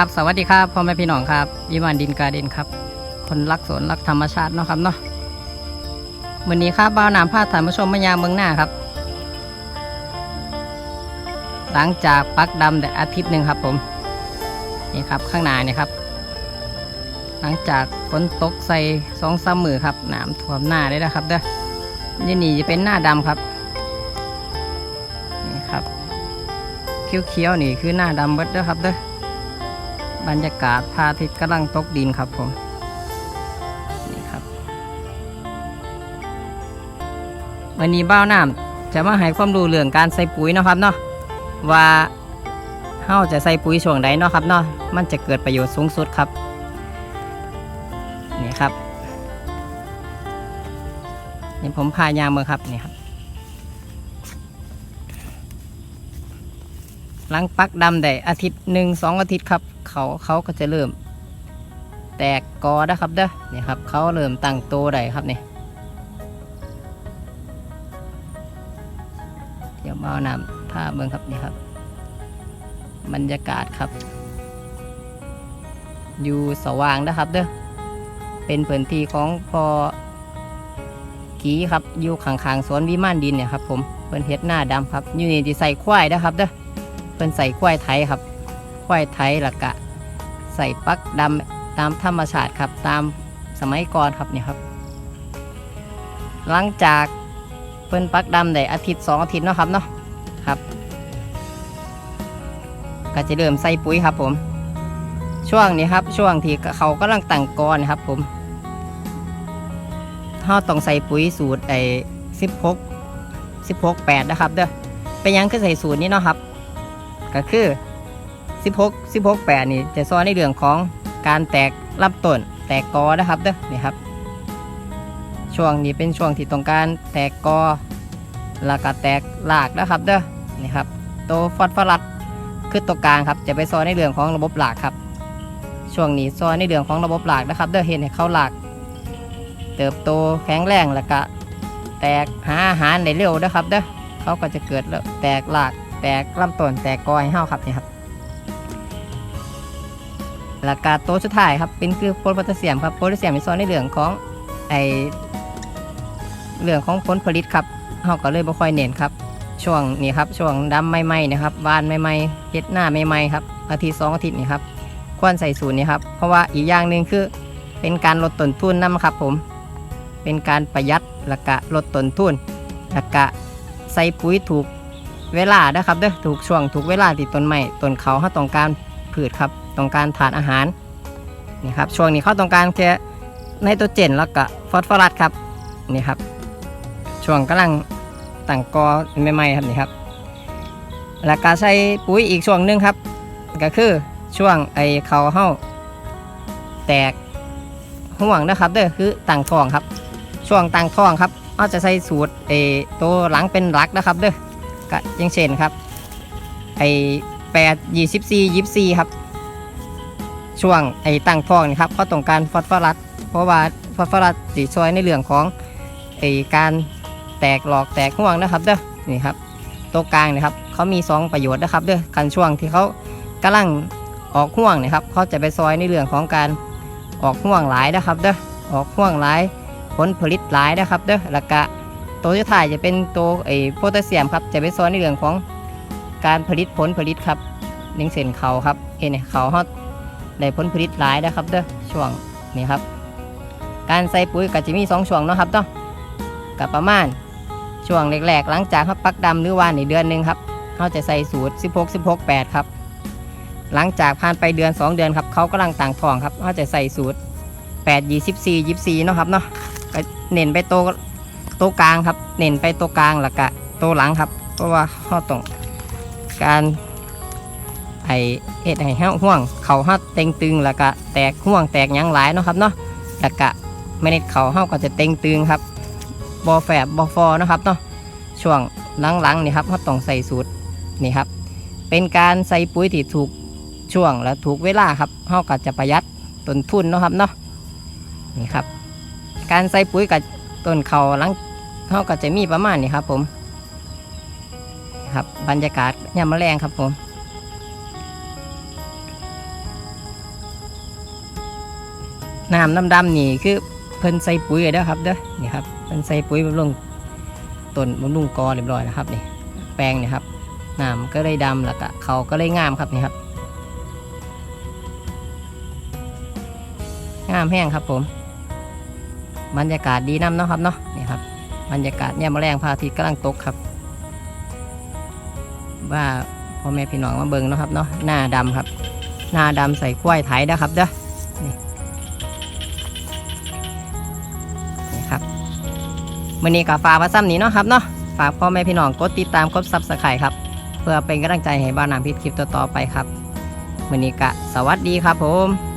ครับสวัสดีครับพ่อแม่พี่น้องครับยิมานดินการเดนครับ คนรักสวนรักธรรมชาติเนาะครับเนาะวันนี้ครับบ้าวน้ำพาท่านผู้ชมมายาเมืองหน้าครับ หลังจากปักดำแต่อาทิตย์หนึ่งครับผมนี่ครับข้างหน้าเนี่ยครับ หลังจากฝนตกใส่สองสามมือครับน้ำท่วมหน้าได้แล้วครับเด้อนี่นี่จะเป็นหน้าดำครับนี่ครับเขียวๆนี่คือหน้าดำเบิดเด้อครับเด้อ บรรยากาศพระอาทิตย์กำลังตกดินครับผม นี่ครับวันนี้เบ้าน้ำจะมาให้ความรู้เรื่องการใส่ปุ๋ยเนาะครับเนาะว่าเฮาจะใส่ปุ๋ยช่วงใดเนาะครับเนาะมันจะเกิดประโยชน์สูงสุดครับนี่ครับนี่ผมพายางมือครับนี่ครับหลังปักดำได้อาทิตย์หนึ่งสองอาทิตย์ครับ เขาเขาก็จะเริ่ม แตกกอนะครับเด้อนี่ครับเขาเริ่มตั้งโตได้ครับนี่เดี๋ยวมาเอาน้ำท่าเมืองครับนี่ครับบรรยากาศครับ อยู่สว่างนะครับเด้อเป็นพื้นที่ของพอกีครับอยู่ข้างๆสวนวิมานดินเนี่ยครับผมเพิ่นเฮ็ดหน้าดำครับอยู่นี่ที่ใส่ควายนะครับเด้อเพิ่นใส่ควายไทยครับควายไทยล้วก็ ใส่ปักดำตามธรรมชาติครับตามสมัยก่อนครับเนี่ยครับ หลังจากเพิ่นปักดำได้อาทิตย์สองอาทิตย์เนาะครับเนาะครับก็จะเริ่มใส่ปุ๋ยครับผม ช่วงนี้ครับช่วงที่เขากำลังตั้งกอนครับผมเราต้องใส่ปุ๋ยสูตรไอ้สิบหกสิบหกแปดนะครับเด้อเป็นยังคือใส่สูตรนี้เนาะครับ ก็คือ 16 16 8 นี่จะสอนในเรื่องของการแตกลำต้นแตกกอนะครับเด้อนี่ครับ ช่วงนี้เป็นช่วงที่ต้องการแตกกอแล้วก็แตกรากนะครับเด้อนี่ครับโตวฟอสฟอรัสคือตัวกลางครับ จะไปสอนในเรื่องของระบบหลากครับ ช่วงนี้สอนในเรื่องของระบบหลากนะครับเด้อเห็นให้เขาหลาก เติบโตแข็งแรงแล้วก็แตกหาอาหารได้เร็วนะครับเด้อเขาก็จะเกิดแล้วแตกรากแตกลำต้นแตกกอให้เฮาครับนี่ครับ แล้วก็ตัวสุดท้ายครับเป็นคือโพแทสเซียมครับโพแทสเซียมมีส่วนในเรื่องของไอเรื่องของผลผลิตครับเฮาก็เลยบ่ค่อยเน้นครับ ช่วงนี้ครับช่วงดำใหม่ๆนะครับบานใหม่ๆเฮ็ดหน้าใหม่ๆครับอาทิตย์สองอาทิตย์นี่ครับควรใส่สูตรนี้ครับเพราะว่าอีกอย่างหนึ่งคือเป็นการลดต้นทุนนํครับ ผมเป็นการประหยัดแล้วก็ลดต้นทุนแล้วก็ใส่ปุ๋ยถูกเวลานะครับเด้อถูกช่วงถูกเวลาที่ต้นไม้ต้นเขาเขาต้องการพืชครับ ต้องการทานอาหารนี่ครับช่วงนี้เขาต้องการแค่ไนโตรเจนแล้วก็ฟอสฟอรัสครับนี่ครับ ช่วงกำลังตั้งกอใหม่ๆครับนี่ครับ แล้วก็ใส่ปุ๋ยอีกช่วงหนึงครับ ก็คือช่วงไอเขาเฮาแตกห่วงนะครับเด้อคือตั้งทองครับ ช่วงตั้งทองครับเราจะใส่สูตรเอตัวหลังเป็นหลักนะครับเด้อก็ยังเช่นครับไอแปดยี่สิบสี่ยี่สี่ครับ ช่วงไอ้ตั้งท้องนี่ครับเขาต้องการฟอสฟอรัสเพราะว่าฟอสฟอรัสสีช่วยในเรื่องของไอ้การแตกหลอกแตกห่วงนะครับเด้อนี่ครับตัวกลางนะครับเขามี 2 ประโยชน์นะครับเด้อกันช่วงที่เขากำลังออกห่วงนะครับเขาจะไปซอยในเรื่องของการออกห่วงหลายนะครับเด้อออกห่วงหลายผลผลิตหลายนะครับเด้อแล้วก็ตัวสุดท้ายจะเป็นตัวไอ้โพแทสเซียมครับจะไปสอนในเรื่องของการผลิตผลผลิตครับหนึ่งเส้นเขาครับเห็นเขาฮอต ได้ผลผลิตหลายนะครับเด้อช่วงนี้ครับ การใส่ปุ๋ยก็จะมีสองช่วงเนาะครับเนาะกับประมาณช่วงแรกๆ หลังจากเขาปักดำหรือว่านในเดือนหนึ่งครับเขาจะใส่สูตร 16 16 8 ครับ หลังจากผ่านไปเดือน 2 เดือนครับเขากำลังต่างทองครับเขาจะใส่สูตร 8 24 24เนาะครับเนาะเน้นไปโตโตกลางครับ เน้นไปโตกลางแล้วก็โตหลังครับ เพราะว่าเขาต้องการ ไอเอ็ดให้ห้าห่วง เขาห้าเต็งตึงแล้วก็แตกห่วงแตกยังหลายเนาะครับเนาะแล้วก็เมล็ดเขาห้าก็จะเต็งตึงครับบอแฝบบอฟอเนาะครับเนาะช่วงหลังๆนี่ครับเขาต้องใส่สูตรนี่ครับ เป็นการใส่ปุ๋ยที่ถูกช่วงและถูกเวลาครับเขาก็จะประหยัดต้นทุนเนาะครับเนาะนี่ครับ การใส่ปุ๋ยกับต้นเขาหลังเขาก็จะมีประมาณนี้ครับผมครับบรรยากาศยามแมะแรงครับผม น้ำดำๆนี่คือเพิ่นใส่ปุ๋ยเด้อครับเด้อนี่ครับเพิ่นใส่ปุ๋ยบำรุงต้นบำรุงกอเรียบร้อยแล้วครับนี่แปลงนี่ครับน้ำก็เลยดำแล้วก็เขาก็เลยงามครับนี่ครับงามแห้งครับผมบรรยากาศดีน้ำเนาะครับเนาะนี่ครับบรรยากาศเนี่ยามมอแรงพาทิตย์กำลังตกครับ ว่าพ่อแม่พี่น้องมาเบิ่งเนาะครับเนาะหน้าดำครับ หน้าดำใส่กล้วยไถนะครับเด้อนี่ มื่อนี้ก็ฝากมาซ้ำนี้เนาะครับเนาะฝากพ่อแม่พี่น้องกดติดตามกดซับสไครต์ครับ เพื่อเป็นกำลังใจให้บ้านน้ำพิษคลิปต่อๆไปครับมื่อนี้ก็สวัสดีครับผม